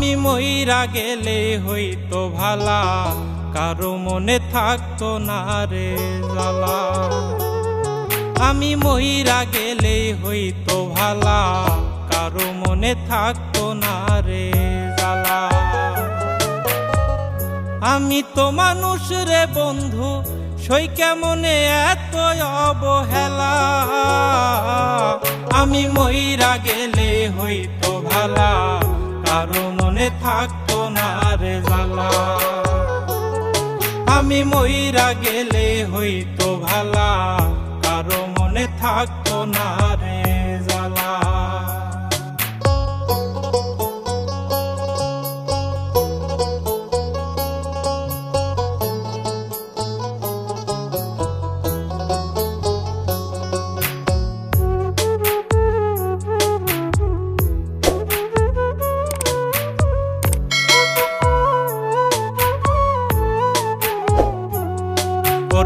মইরা গেলে হইতো ভালা, কারও মনে থাকতো না রে জ্বালা। আমি মইরা গেলে হইতো ভালা, কারও মনে থাকতো না রে জ্বালা। আমি তো মানুষ রে বন্ধু, সই কেমনে এত অবহেলা? আমি মইরা গেলে হইতো ভালা কারও মনে থাকতো না রে জ্বালা। আমি ময়রা গেলে হইতো ভালা, কারও মনে থাকতো না রে জ্বালা।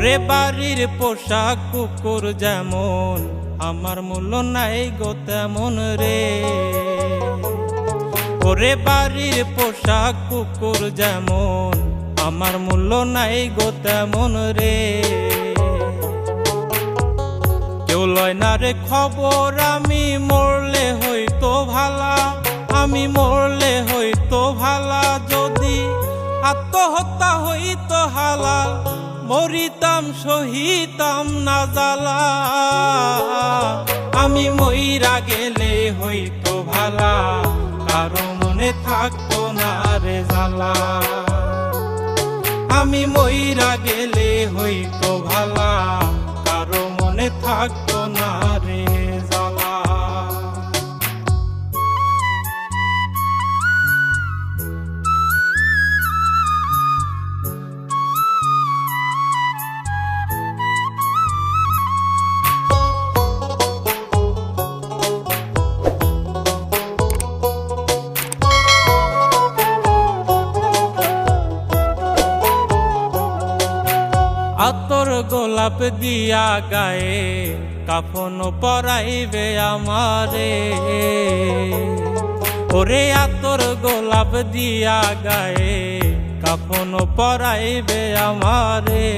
ওরে বাড়ির পোশাক কুকুর যেমন, আমার মূল্য নাই গো তেমন রে। ওরে বাড়ির পোশাক কুকুর যেমন, আমার মূল্য নাই গো তেমন রে। কেউ লয় না রে খবর, আমি মরলে হইতো ভালা, আমি মরলে হইতো ভালা, যদি আত্মহত্যা হইতো হালাল মরিতাম সহিতাম না জালা। আমি মইরা গেলে হইতো ভালা, কারও মনে থাকতো না রে জালা আমি মইরা গেলে হইতো ভালা, কারও মনে থাকতো আতর গোলাপ দিয়া গায়ে, কাফন পরাইবে আমারে। ওরে আতর গোলাপ দিয়া গায়ে, কাফন পরাইবে আমারে।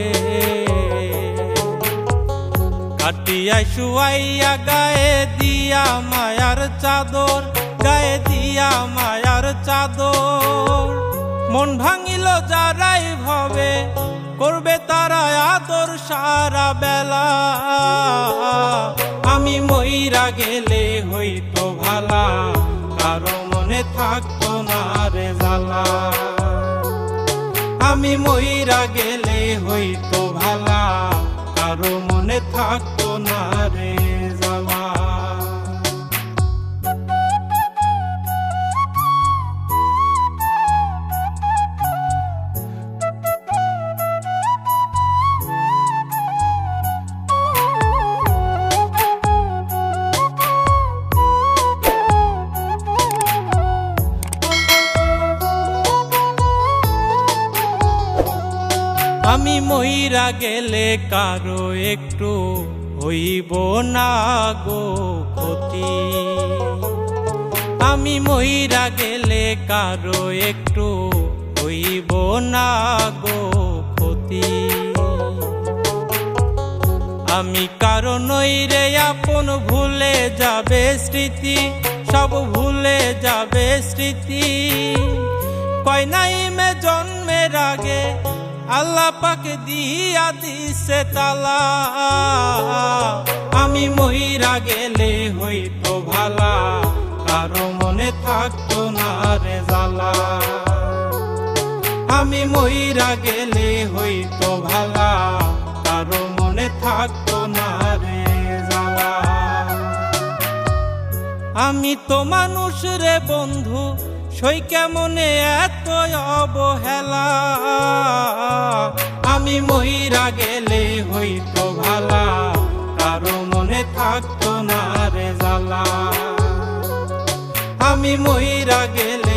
কাটিয়া শুয়াইয়া গায়ে দিয়া মায়ার চাদর, গায়ে দিয়া মায়ার চাদর। মন ভাঙিল যারাই ভাবে করবে তারা আদর সারা বেলা। আমি মইরা গেলে হইতো ভালা, কারও মনে থাকতো না রে জালা আমি মইরা গেলে হইতো ভালা, কারও মনে থাকতো আমি মইরা গেলে কারও একটু হইব না গো ক্ষতি। আমি মইরা গেলে কারও একটু হইব না গো ক্ষতি। আমি কারণ রে আপন ভুলে যাবে স্মৃতি, সব ভুলে যাবে স্মৃতি। কয় নাই মে জন্মের আগে আল্লাহ পাকে দিয়া দিছে তালা। আমি মহিরা গেলে হইতো ভালা, কারও মনে থাকতো না রে জালা আমি মহিরা গেলে হইতো ভালা, কারও মনে থাকতো না রে জালা আমি তো মানুষ রে বন্ধু সই কেমনে এত অবহেলা? আমি মহিরা গেলে হইতো ভালা, কারও মনে থাকতো না রে জালা আমি মহিরা গেলে